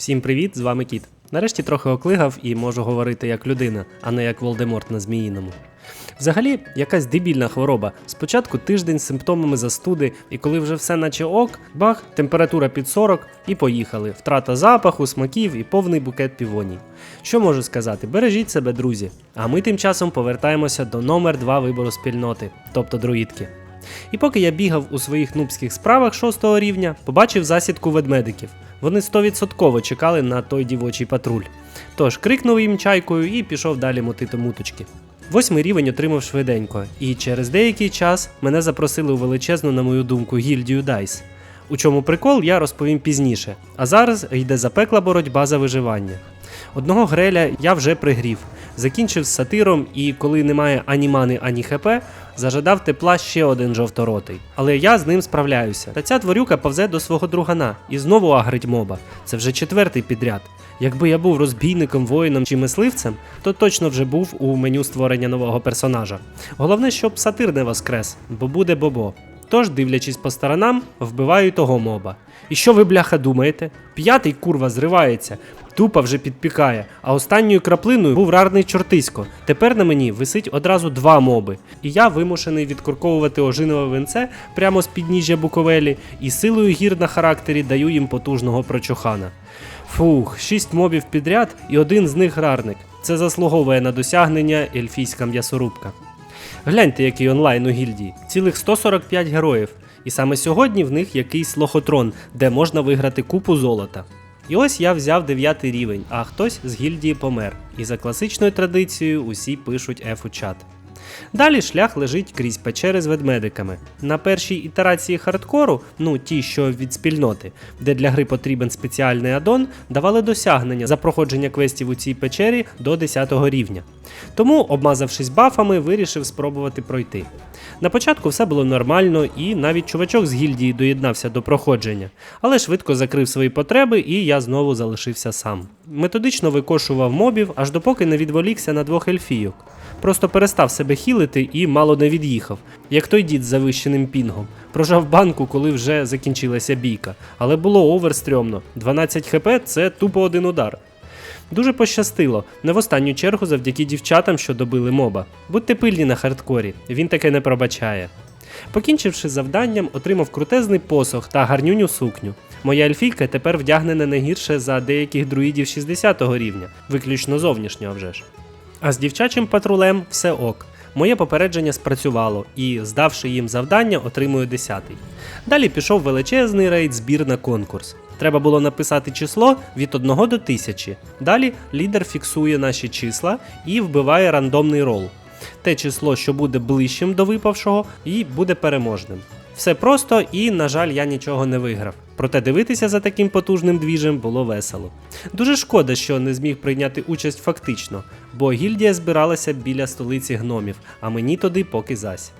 Всім привіт, з вами Кіт. Нарешті трохи оклигав і можу говорити як людина, а не як Волдеморт на Зміїному. Взагалі, якась дебільна хвороба. Спочатку тиждень з симптомами застуди, і коли вже все наче ок, бах, температура під 40 і поїхали. Втрата запаху, смаків і повний букет півоній. Що можу сказати? Бережіть себе, друзі. А ми тим часом повертаємося до номер 2 вибору спільноти, тобто друїдки. І поки я бігав у своїх нубських справах 6 рівня, побачив засідку ведмедиків. Вони 100% чекали на той дівочий патруль. Тож крикнув їм чайкою і пішов далі мотити муточки. Восьмий рівень отримав швиденько, і через деякий час мене запросили у величезну, на мою думку, гільдію Дайс. У чому прикол, я розповім пізніше. А зараз йде запекла боротьба за виживання. Одного греля я вже пригрів, закінчив з сатиром, і коли немає ані мани, ані хп, зажадав тепла ще один жовторотий. Але я з ним справляюся. Та ця тварюка повзе до свого другана і знову агрить моба. Це вже четвертий підряд. Якби я був розбійником, воїном чи мисливцем, то точно вже був у меню створення нового персонажа. Головне, щоб сатир не воскрес, бо буде бобо. Тож, дивлячись по сторонам, вбиваю того моба. І що ви, бляха, думаєте? П'ятий курва зривається, тупа вже підпікає, а останньою краплиною був рарний чортисько. Тепер на мені висить одразу два моби, і я вимушений відкурковувати ожинове винце прямо з підніжжя Буковелі, і силою гір на характері даю їм потужного прочухана. Фух, шість мобів підряд і один з них рарник. Це заслуговує на досягнення ельфійська м'ясорубка. Гляньте, який онлайн у гільдії. Цілих 145 героїв. І саме сьогодні в них якийсь лохотрон, де можна виграти купу золота. І ось я взяв 9 рівень, а хтось з гільдії помер. І за класичною традицією усі пишуть F у чат. Далі шлях лежить крізь печери з ведмедиками. На першій ітерації хардкору, ну ті, що від спільноти, де для гри потрібен спеціальний аддон, давали досягнення за проходження квестів у цій печері до 10 рівня. Тому, обмазавшись бафами, вирішив спробувати пройти. На початку все було нормально, і навіть чувачок з гільдії доєднався до проходження, але швидко закрив свої потреби, і я знову залишився сам. Методично викошував мобів, аж допоки не відволікся на двох ельфійок. Просто перестав себе хілити і мало не від'їхав, як той дід з завищеним пінгом. Прожав банку, коли вже закінчилася бійка, але було оверстрьомно. 12 хп це тупо один удар. Дуже пощастило, не в останню чергу завдяки дівчатам, що добили моба. Будьте пильні на хардкорі, він таке не пробачає. Покінчивши завданням, отримав крутезний посох та гарнюню сукню. Моя ельфійка тепер вдягнена не гірше за деяких друїдів 60 рівня, виключно зовнішнього вже ж. А з дівчачим патрулем все ок. Моє попередження спрацювало і, здавши їм завдання, отримую 10. Далі пішов величезний рейд збір на конкурс. Треба було написати число від 1 до 1000. Далі лідер фіксує наші числа і вбиває рандомний рол. Те число, що буде ближчим до випавшого, і буде переможним. Все просто і, на жаль, я нічого не виграв. Проте дивитися за таким потужним двіжем було весело. Дуже шкода, що не зміг прийняти участь фактично, бо гільдія збиралася біля столиці гномів, а мені туди поки зась.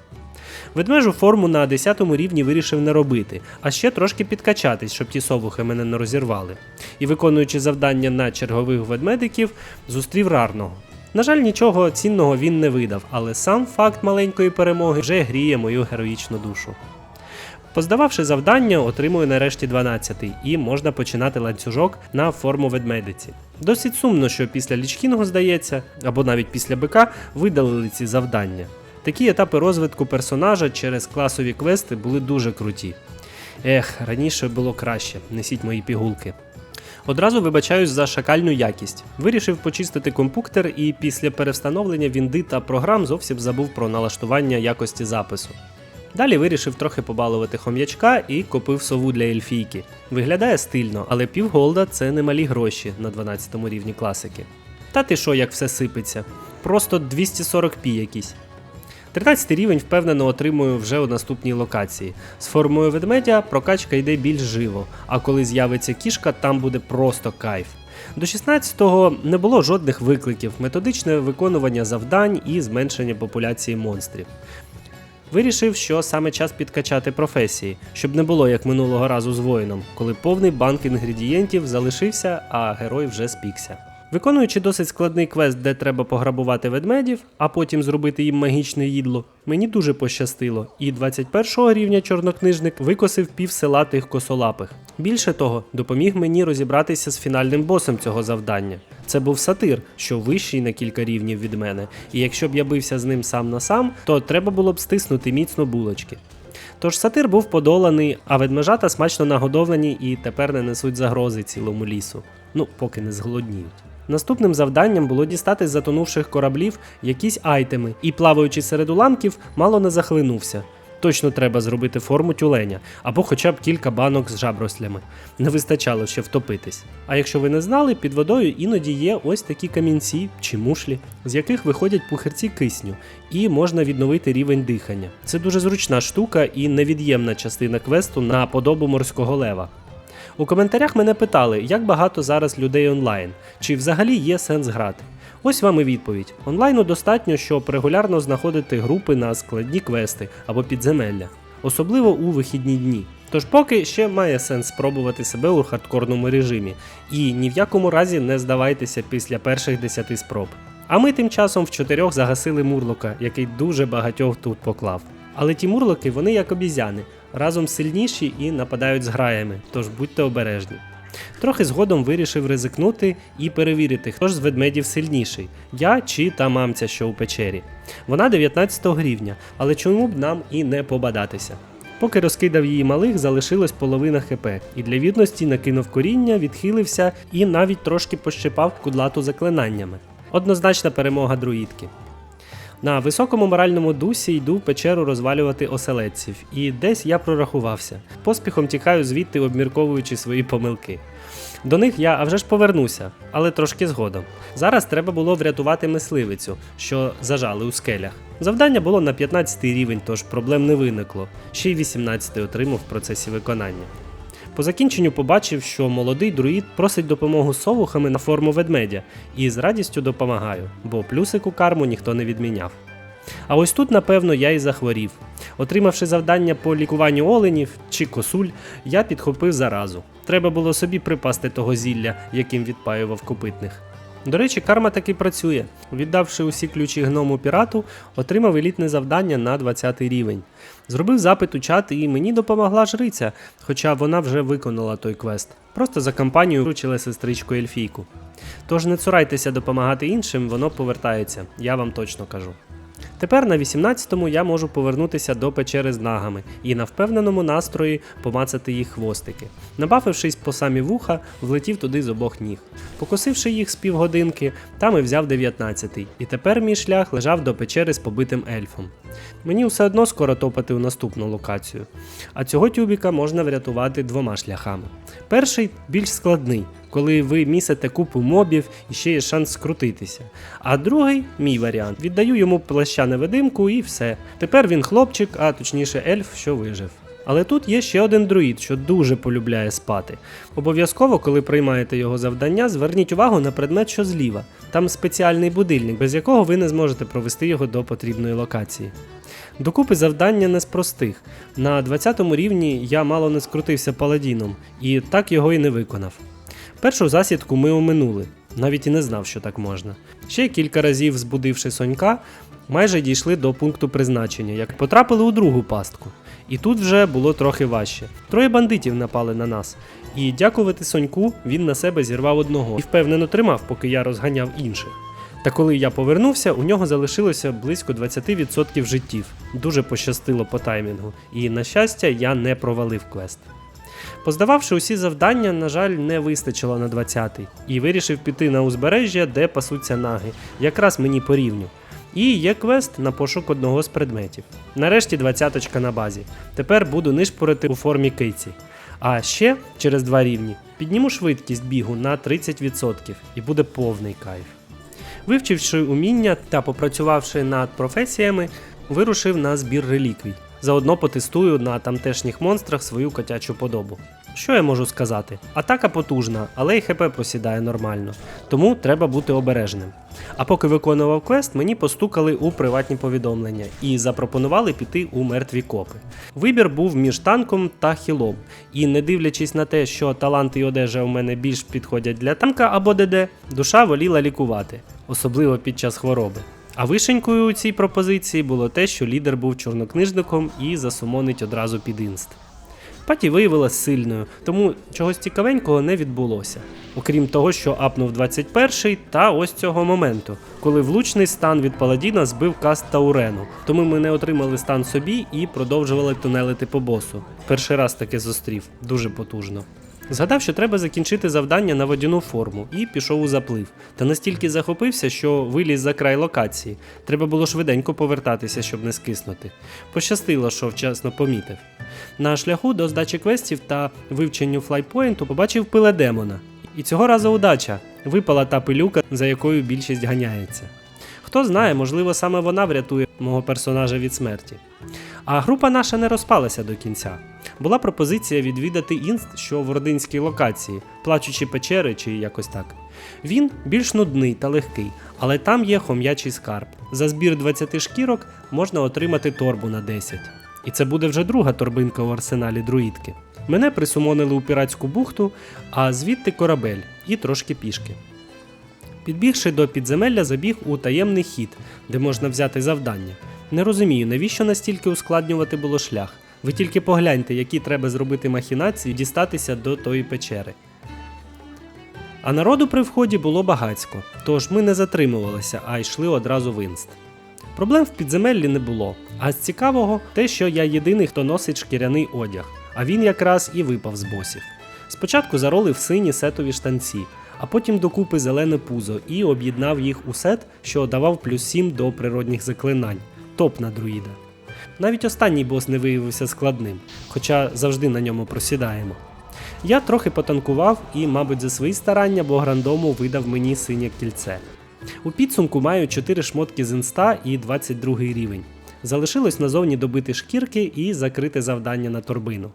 Ведмежу форму на 10 рівні вирішив не робити, а ще трошки підкачатись, щоб ті совухи мене не розірвали. І виконуючи завдання на чергових ведмедиків, зустрів рарного. На жаль, нічого цінного він не видав, але сам факт маленької перемоги вже гріє мою героїчну душу. Поздававши завдання, отримую нарешті 12-й і можна починати ланцюжок на форму ведмедиці. Досить сумно, що після Лічкінгу, здається, або навіть після БК видалили ці завдання. Такі етапи розвитку персонажа через класові квести були дуже круті. Ех, раніше було краще, несіть мої пігулки. Одразу вибачаюсь за шакальну якість. Вирішив почистити компуктер і після перевстановлення вінди та програм зовсім забув про налаштування якості запису. Далі вирішив трохи побалувати хом'ячка і купив сову для ельфійки. Виглядає стильно, але півголда це немалі гроші на 12 рівні класики. Та ти що, як все сипеться? Просто 240p якісь. 13 рівень впевнено отримую вже у наступній локації. З формою ведмедя прокачка йде більш живо, а коли з'явиться кішка, там буде просто кайф. До 16-го не було жодних викликів, методичне виконування завдань і зменшення популяції монстрів. Вирішив, що саме час підкачати професії, щоб не було як минулого разу з воїном, коли повний банк інгредієнтів залишився, а герой вже спікся. Виконуючи досить складний квест, де треба пограбувати ведмедів, а потім зробити їм магічне їдло, мені дуже пощастило, і 21 рівня чорнокнижник викосив пів села тих косолапих. Більше того, допоміг мені розібратися з фінальним босом цього завдання. Це був сатир, що вищий на кілька рівнів від мене, і якщо б я бився з ним сам на сам, то треба було б стиснути міцно булочки. Тож сатир був подоланий, а ведмежата смачно нагодовані і тепер не несуть загрози цілому лісу. Ну, поки не зголодніють. Наступним завданням було дістати з затонувших кораблів якісь айтеми, і плаваючи серед уламків, мало не захлинувся. Точно треба зробити форму тюленя або хоча б кілька банок з жаброслями. Не вистачало ще втопитись. А якщо ви не знали, під водою іноді є ось такі камінці чи мушлі, з яких виходять пухирці кисню, і можна відновити рівень дихання. Це дуже зручна штука і невід'ємна частина квесту на подобу морського лева. У коментарях мене питали, як багато зараз людей онлайн, чи взагалі є сенс грати. Ось вам і відповідь. Онлайну достатньо, щоб регулярно знаходити групи на складні квести або підземелля, особливо у вихідні дні. Тож поки ще має сенс спробувати себе у хардкорному режимі, і ні в якому разі не здавайтеся після перших 10 спроб. А ми тим часом в чотирьох загасили мурлока, який дуже багатьох тут поклав. Але ті мурлоки, вони як обізяни, разом сильніші і нападають з граями, тож будьте обережні. Трохи згодом вирішив ризикнути і перевірити, хто ж з ведмедів сильніший, я чи та мамця, що у печері. Вона 19 грівня, але чому б нам і не побадатися. Поки розкидав її малих, залишилась половина хп, і для відності накинув коріння, відхилився і навіть трошки пощипав кудлату заклинаннями. Однозначна перемога друїдки. На високому моральному дусі йду печеру розвалювати оселедців, і десь я прорахувався. Поспіхом тікаю звідти, обмірковуючи свої помилки. До них я а вже ж повернуся, але трошки згодом. Зараз треба було врятувати мисливицю, що зажали у скелях. Завдання було на 15 рівень, тож проблем не виникло. Ще й 18 отримав в процесі виконання. По закінченню побачив, що молодий друїд просить допомогу совухами на форму ведмедя, і з радістю допомагаю, бо плюсику карму ніхто не відміняв. А ось тут, напевно, я і захворів. Отримавши завдання по лікуванню оленів чи косуль, я підхопив заразу. Треба було собі припасти того зілля, яким відпаював копитних. До речі, карма таки працює. Віддавши усі ключі гному пірату, отримав елітне завдання на 20 рівень. Зробив запит у чат і мені допомогла жриця, хоча вона вже виконала той квест. Просто за кампанію вручила сестричку Ельфійку. Тож не цурайтеся допомагати іншим, воно повертається, я вам точно кажу. Тепер на 18-му я можу повернутися до печери з нагами і на впевненому настрої помацати їх хвостики. Набавившись по самі вуха, влетів туди з обох ніг. Покосивши їх з півгодинки, там і взяв 19-й, і тепер мій шлях лежав до печери з побитим ельфом. Мені все одно скоро топати у наступну локацію. А цього тюбіка можна врятувати двома шляхами. Перший більш складний, коли ви місите купу мобів і ще є шанс скрутитися. А другий мій варіант. Віддаю йому плаща невидимку і все. Тепер він хлопчик, а точніше ельф, що вижив. Але тут є ще один друїд, що дуже полюбляє спати. Обов'язково, коли приймаєте його завдання, зверніть увагу на предмет, що зліва. Там спеціальний будильник, без якого ви не зможете провести його до потрібної локації. Докупи завдання не з простих. На 20 рівні я мало не скрутився паладіном, і так його і не виконав. Першу засідку ми оминули, навіть і не знав, що так можна. Ще кілька разів збудивши сонька, майже дійшли до пункту призначення, як потрапили у другу пастку. І тут вже було трохи важче. Троє бандитів напали на нас, і дякувати соньку він на себе зірвав одного і впевнено тримав, поки я розганяв інших. Та коли я повернувся, у нього залишилося близько 20% життів. Дуже пощастило по таймінгу, і на щастя, я не провалив квест. Поздававши усі завдання, на жаль, не вистачило на 20-й, і вирішив піти на узбережжя, де пасуться наги, якраз мені по рівню. І є квест на пошук одного з предметів. Нарешті двадцяточка на базі. Тепер буду нишпорити у формі киці. А ще через два рівні підніму швидкість бігу на 30% і буде повний кайф. Вивчивши уміння та попрацювавши над професіями, вирушив на збір реліквій. Заодно потестую на тамтешніх монстрах свою котячу подобу. Що я можу сказати? Атака потужна, але й ХП просідає нормально, тому треба бути обережним. А поки виконував квест, мені постукали у приватні повідомлення і запропонували піти у мертві копи. Вибір був між танком та хілом, і не дивлячись на те, що таланти і одежа у мене більш підходять для танка або ДД, душа воліла лікувати, особливо під час хвороби. А вишенькою у цій пропозиції було те, що лідер був чорнокнижником і засумонить одразу під інст. Паті виявилась сильною, тому чогось цікавенького не відбулося. Окрім того, що апнув 21-й, та ось цього моменту, коли влучний стан від паладіна збив каст Таурену, тому ми не отримали стан собі і продовжували тунелити по босу. Перший раз таке зустрів, дуже потужно. Згадав, що треба закінчити завдання на водяну форму, і пішов у заплив. Та настільки захопився, що виліз за край локації. Треба було швиденько повертатися, щоб не скиснути. Пощастило, що вчасно помітив. На шляху до здачі квестів та вивченню флайпоінту побачив пиле демона. І цього разу удача випала та пилюка, за якою більшість ганяється. Хто знає, можливо, саме вона врятує мого персонажа від смерті. А група наша не розпалася до кінця. Була пропозиція відвідати інст, що в родинській локації, плачучі печери чи якось так. Він більш нудний та легкий, але там є хом'ячий скарб. За збір 20 шкірок можна отримати торбу на 10. І це буде вже друга торбинка у арсеналі друїдки. Мене присумонили у піратську бухту, а звідти корабель і трошки пішки. Підбігши до підземелля, забіг у таємний хід, де можна взяти завдання. Не розумію, навіщо настільки ускладнювати було шлях. Ви тільки погляньте, які треба зробити махінації дістатися до тої печери. А народу при вході було багацько, тож ми не затримувалися, а йшли одразу в інст. Проблем в підземеллі не було. А з цікавого те, що я єдиний, хто носить шкіряний одяг, а він якраз і випав з босів. Спочатку заролив сині сетові штанці, а потім докупи зелене пузо і об'єднав їх у сет, що давав плюс 7 до природних заклинань. Топ на друїда. Навіть останній бос не виявився складним, хоча завжди на ньому просідаємо. Я трохи потанкував і, мабуть, за свої старання бограндому видав мені синє кільце. У підсумку маю 4 шмотки з інста і 22 рівень. Залишилось назовні добити шкірки і закрити завдання на торбину.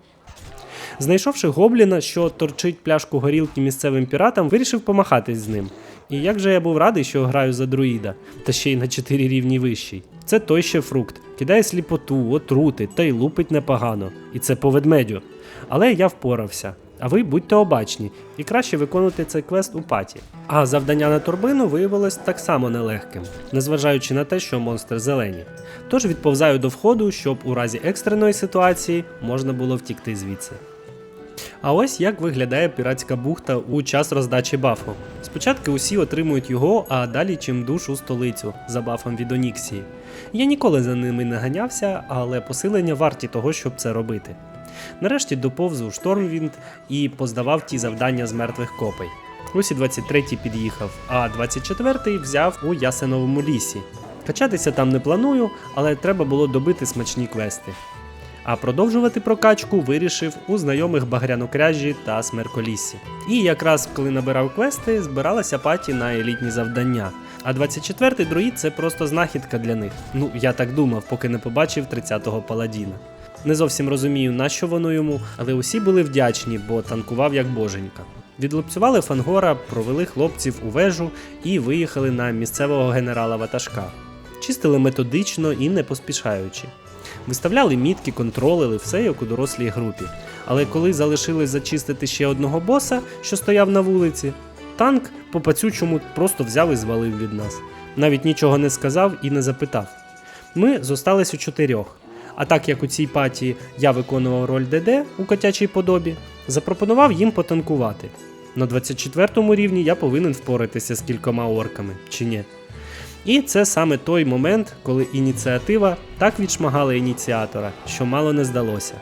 Знайшовши гобліна, що торчить пляшку горілки місцевим піратам, вирішив помахатись з ним. І як же я був радий, що граю за друїда, та ще й на 4 рівні вищий. Це той ще фрукт, кидає сліпоту, отрути та й лупить непогано. І це по ведмедю. Але я впорався. А ви будьте обачні і краще виконуйте цей квест у паті. А завдання на торбину виявилось так само нелегким, незважаючи на те, що монстри зелені. Тож відповзаю до входу, щоб у разі екстреної ситуації можна було втікти звідси. А ось як виглядає піратська бухта у час роздачі бафу. Спочатку усі отримують його, а далі чим душ у столицю за бафом від Оніксії. Я ніколи за ними не ганявся, але посилення варті того, щоб це робити. Нарешті доповз у Штормвінд і поздавав ті завдання з мертвих копей. Ось і 23-й під'їхав, а 24-й взяв у Ясеновому лісі. Качатися там не планую, але треба було добити смачні квести. А продовжувати прокачку вирішив у знайомих Багрянокряжі та Смерколіссі. І якраз коли набирав квести, збиралася паті на елітні завдання. А 24-й друїд це просто знахідка для них. Ну, я так думав, поки не побачив 30-го паладіна. Не зовсім розумію, на що воно йому, але усі були вдячні, бо танкував як боженька. Відлупцювали Фангора, провели хлопців у вежу і виїхали на місцевого генерала Ватажка. Чистили методично і не поспішаючи. Виставляли мітки, контролили все як у дорослій групі. Але коли залишилось зачистити ще одного боса, що стояв на вулиці, танк по пацючому просто взяв і звалив від нас. Навіть нічого не сказав і не запитав. Ми зостались у чотирьох. А так як у цій паті я виконував роль ДД у котячій подобі, запропонував їм потанкувати. На 24 рівні я повинен впоратися з кількома орками, чи ні. І це саме той момент, коли ініціатива так відшмагала ініціатора, що мало не здалося.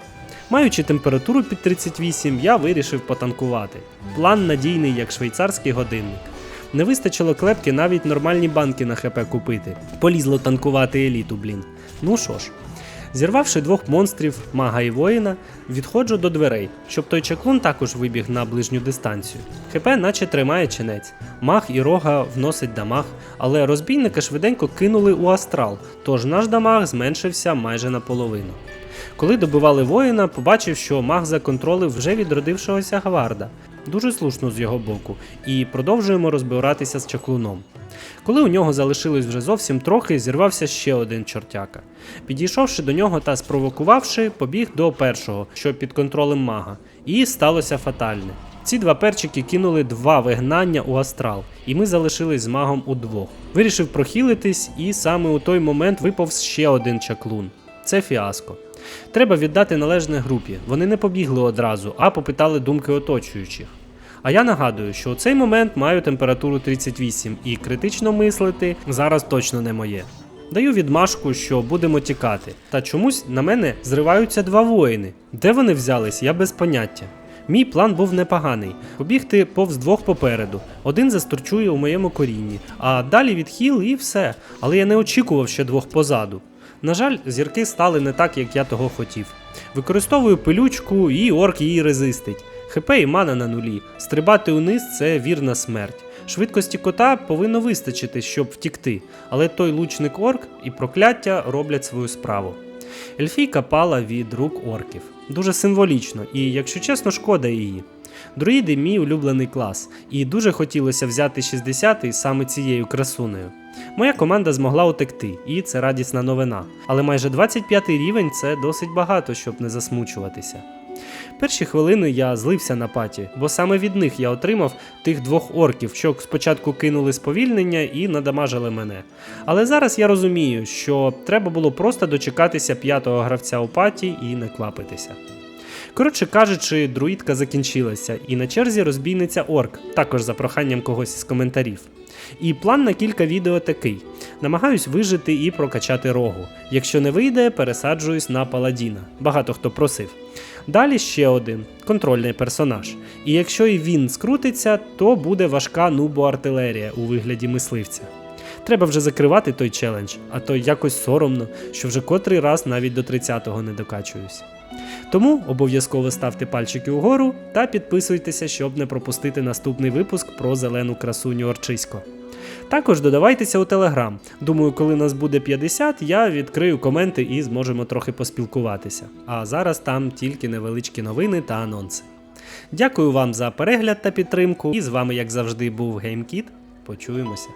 Маючи температуру під 38, я вирішив потанкувати. План надійний, як швейцарський годинник. Не вистачило клепки навіть нормальні банки на ХП купити. Полізло танкувати еліту, блін. Ну що ж, Зірвавши двох монстрів, мага і воїна, відходжу до дверей, щоб той чаклун також вибіг на ближню дистанцію. ХП наче тримає чинець. Маг і рога вносить дамаг, але розбійника швиденько кинули у астрал, тож наш дамаг зменшився майже наполовину. Коли добивали воїна, побачив, що маг законтролив вже відродившогося Гаварда. Дуже слушно з його боку, і продовжуємо розбиратися з чаклуном. Коли у нього залишилось вже зовсім трохи, зірвався ще один чортяка. Підійшовши до нього та спровокувавши, побіг до першого, що під контролем мага, і сталося фатальне. Ці два перчики кинули два вигнання у астрал, і ми залишились з магом удвох. Вирішив прохилитись, і саме у той момент виповз ще один чаклун. Це фіаско. Треба віддати належне групі. Вони не побігли одразу, а попитали думки оточуючих. А я нагадую, що у цей момент маю температуру 38 і критично мислити зараз точно не моє. Даю відмашку, що будемо тікати. Та чомусь на мене зриваються два воїни. Де вони взялись, я без поняття. Мій план був непоганий: побігти повз двох попереду. Один застурчує у моєму корінні, а далі відхил і все. Але я не очікував ще двох позаду. На жаль, зірки стали не так, як я того хотів. Використовую пилючку, і орк її резистить. ХП і мана на нулі. Стрибати униз це вірна смерть. Швидкості кота повинно вистачити, щоб втікти, але той лучник орк і прокляття роблять свою справу. Ельфійка пала від рук орків. Дуже символічно, і, якщо чесно, шкода її. Друїди мій улюблений клас, і дуже хотілося взяти 60-й саме цією красунею. Моя команда змогла утекти, і це радісна новина. Але майже 25 рівень це досить багато, щоб не засмучуватися. Перші хвилини я злився на паті, бо саме від них я отримав тих двох орків, що спочатку кинули сповільнення і надамажили мене. Але зараз я розумію, що треба було просто дочекатися п'ятого гравця у паті і не квапитися. Коротше кажучи, друїдка закінчилася, і на черзі розбійниця орк, також за проханням когось із коментарів. І план на кілька відео такий: намагаюсь вижити і прокачати рогу. Якщо не вийде, пересаджуюсь на паладіна. Багато хто просив. Далі ще один контрольний персонаж. І якщо і він скрутиться, то буде важка нубо-артилерія у вигляді мисливця. Треба вже закривати той челендж, а то якось соромно, що вже котрий раз навіть до 30-го не докачуюсь. Тому обов'язково ставте пальчики угору та підписуйтеся, щоб не пропустити наступний випуск про зелену красуню Орчисько. Також додавайтеся у Телеграм. Думаю, коли нас буде 50, я відкрию коменти і зможемо трохи поспілкуватися. А зараз там тільки невеличкі новини та анонси. Дякую вам за перегляд та підтримку. І з вами, як завжди, був GameKit. Почуємося.